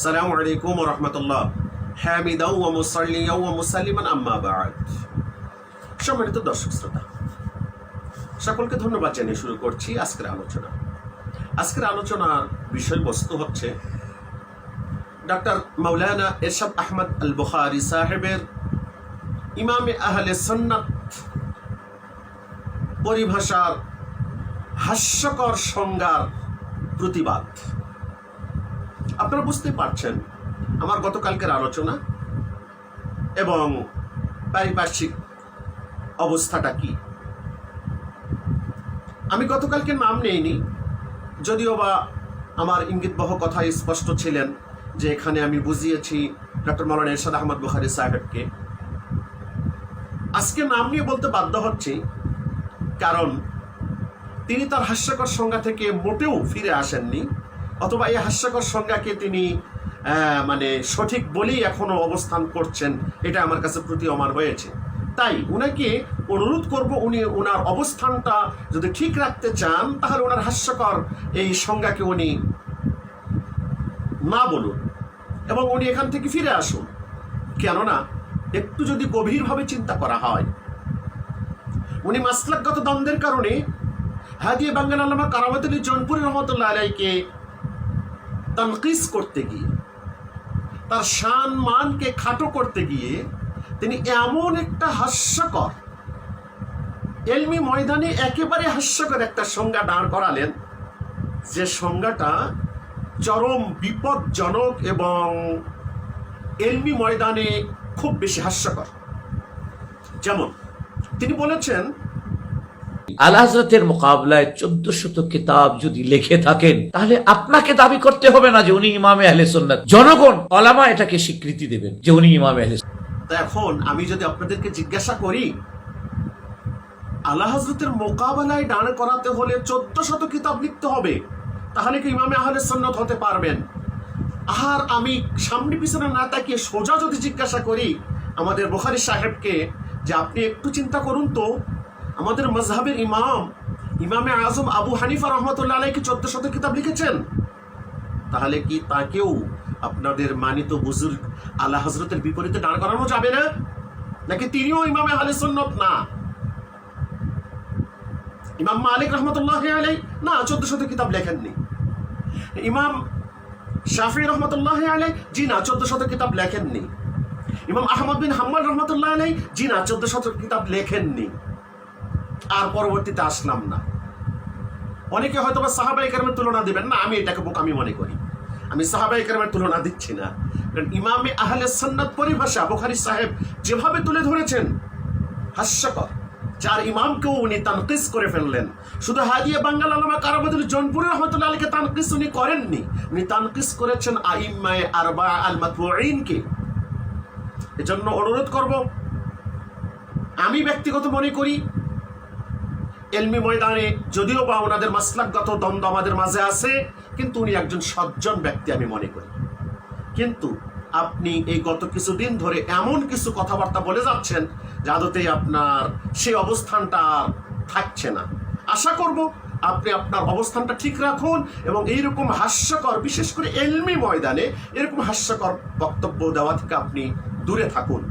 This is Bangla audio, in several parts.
সালাম আলাইকুম রহমতুল্লাহ হ্যামিদা ও মুসাল্লিয়া ও মুসাল্লিমান আম্মা বাদ সম্মানিত দর্শক শ্রোতা, সকলকে ধন্যবাদ জানিয়ে শুরু করছি আজকের আলোচনা। আজকের আলোচনার বিষয়বস্তু হচ্ছে ডাক্তার মাওলানা এরশাদ আহমদ আল বুখারি সাহেবের ইমামে আহলে সন্ন্যত পরিভাষার হাস্যকর সংজ্ঞার প্রতিবাদ। আপনারা বুঝতে পারছেন আমার গতকালকের আলোচনা এবং পারিপার্শ্বিক অবস্থাটা কি? আমি গতকালকে নাম নেইনি, যদিও বা আমার ইঙ্গিতবহ কথা স্পষ্ট ছিলেন যে এখানে আমি বুঝিয়েছি ডক্টর মৌলানা এরশাদ আহমদ বুখারি সাহেবকে। আজকে নাম নিয়ে বলতে বাধ্য হচ্ছি, কারণ তিনি তার হাস্যকর সংজ্ঞা থেকে মোটেও ফিরে আসেননি। অথবা এই হাস্যকর সংজ্ঞাকে তিনি মানে সঠিক বলেই এখনও অবস্থান করছেন, এটা আমার কাছে প্রতি প্রতীয়মান হয়েছে। তাই উনাকে অনুরোধ করব উনি ওনার অবস্থানটা যদি ঠিক রাখতে চান, তাহলে ওনার হাস্যকর এই সংজ্ঞাকে উনি না বলুন এবং উনি এখান থেকে ফিরে আসুন। কেননা একটু যদি গভীরভাবে চিন্তা করা হয়, উনি মাসলাকগত দ্বন্দ্বের কারণে হাদিয়ে বাঙ্গাল আল্লামা কারামত আলী জনপুরি রহমতুল্লাহ আলাইকে তনকিস করতে গিয়ে, তার শান মানকে খাটো করতে গিয়ে তিনি এমন একটা হাস্যকর, এলমি ময়দানে একেবারে হাস্যকর একটা সংজ্ঞা দাঁড় করালেন, যে সংজ্ঞাটা চরম বিপজ্জনক এবং এলমি ময়দানে খুব বেশি হাস্যকর। যেমন, তিনি বলেছেন আল হাজরতের মোকাবলায় চোদ্দ শত কিতাব যদি লিখে থাকেন, তাহলে আপনাকে দাবি করতে হবে না যে উনি ইমামে আহলে সুন্নাত। জনগণ অলামা এটাকে স্বীকৃতি দেবেন যে উনি ইমামে আহলে এখন আমি যদি আপনাদেরকে জিজ্ঞাসা করি আল্লাহ হজরতের মোকাবেলায় দাঁড় করাতে হলে চোদ্দ শত কিতাব লিখতে হবে, তাহলে কি ইমামে আহলে সন্ন্যত হতে পারবেন? আর আমি সামনে পিছনে না তাকিয়ে সোজা যদি জিজ্ঞাসা করি, আমাদের বোখারি সাহেবকে, যে আপনি একটু চিন্তা করুন তো আমাদের মজহাবের ইমাম, ইমামে আজম আবু হানিফা রহমতুল্লাহ আলাইকে চোদ্দ শত কিতাব লিখেছেন। তাহলে কি তাকেও আপনাদের মানিত বুজুর্গ আল্লাহ হজরতের বিপরীতে দাঁড় করানো যাবে না? নাকি তিনিও ইমামে আহলে সুন্নত না? ইমাম মালিক রহমতুল্লাহ আলাই না, চোদ্দ শত কিতাব লেখেননি। ইমাম শাফি রহমতুল্লাহ আলাই জি না, চোদ্দ শত কিতাব লেখেননি। ইমাম আহমদ বিন হাম্মাদ রহমতুল্লাহ আলাই জি না, চোদ্দ শত কিতাব লেখেননি। আর পরবর্তীতে আসলাম না। অনেকে হয়তো বা সাহাবাই কারমের তুলনা দেবেন, না, আমি এটাকে বোকামি মনে করি। আমি সাহাবাই কারমের তুলনা দিচ্ছি না। কারণ ইমামে আহলে সন্ন্যত পরিভাষা বুখারী সাহেব যেভাবে তুলে ধরেছেন, হাস্যকর। যার ইমামকেও উনি তানকিস করে ফেললেন। শুধু হাদিয়া বাঙ্গাল আলমা কারাবদুল জনপুর রহমতুল্লাহ আলীকে তানকিস উনি করেননি। উনি তানকিস করেছেন আইম্মায়ে আরবা আল মাতবুঈনকে। এজন্য অনুরোধ করব, আমি ব্যক্তিগত মনে করি এলমি ময়দানে যদিও বা ওনাদের মাসলাকগত দ্বন্দ্ব আমাদের মাঝে আছে, কিন্তু উনি একজন সজ্জন ব্যক্তি আমি মনে করি। কিন্তু আপনি এই গত কিছুদিন ধরে এমন কিছু কথাবার্তা বলে যাচ্ছেন যাদতে আপনার সেই অবস্থানটা থাকছে না। আশা করব আপনি আপনার অবস্থানটা ঠিক রাখুন এবং এইরকম হাস্যকর, বিশেষ করে এলমি ময়দানে এরকম হাস্যকর বক্তব্য দেওয়া থেকে আপনি দূরে থাকুন।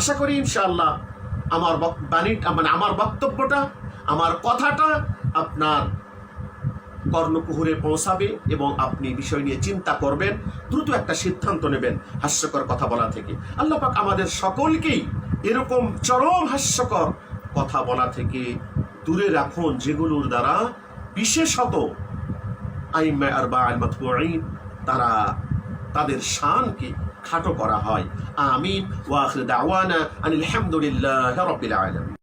আশা করি ইনশাআল্লাহ আমার বাণী মানে আমার বক্তব্যটা আমার কথাটা আপনার কর্ণকুহুরে পৌঁছাবে এবং আপনি বিষয় নিয়ে চিন্তা করবেন, দ্রুত একটা সিদ্ধান্ত নেবেন হাস্যকর কথা বলা থেকে। আল্লাহ পাক আমাদের সকলকেই এরকম চরম হাস্যকর কথা বলা থেকে দূরে রাখুন, যেগুলোর দ্বারা বিশেষত আইম্মা আরবা আল মাতবুঈন, তারা তাদের শানকে খাটো করা হয়। আমিন। ওয়া আখির দাওয়ানা আনিল হামদুলিল্লাহি রাব্বিল আলামিন।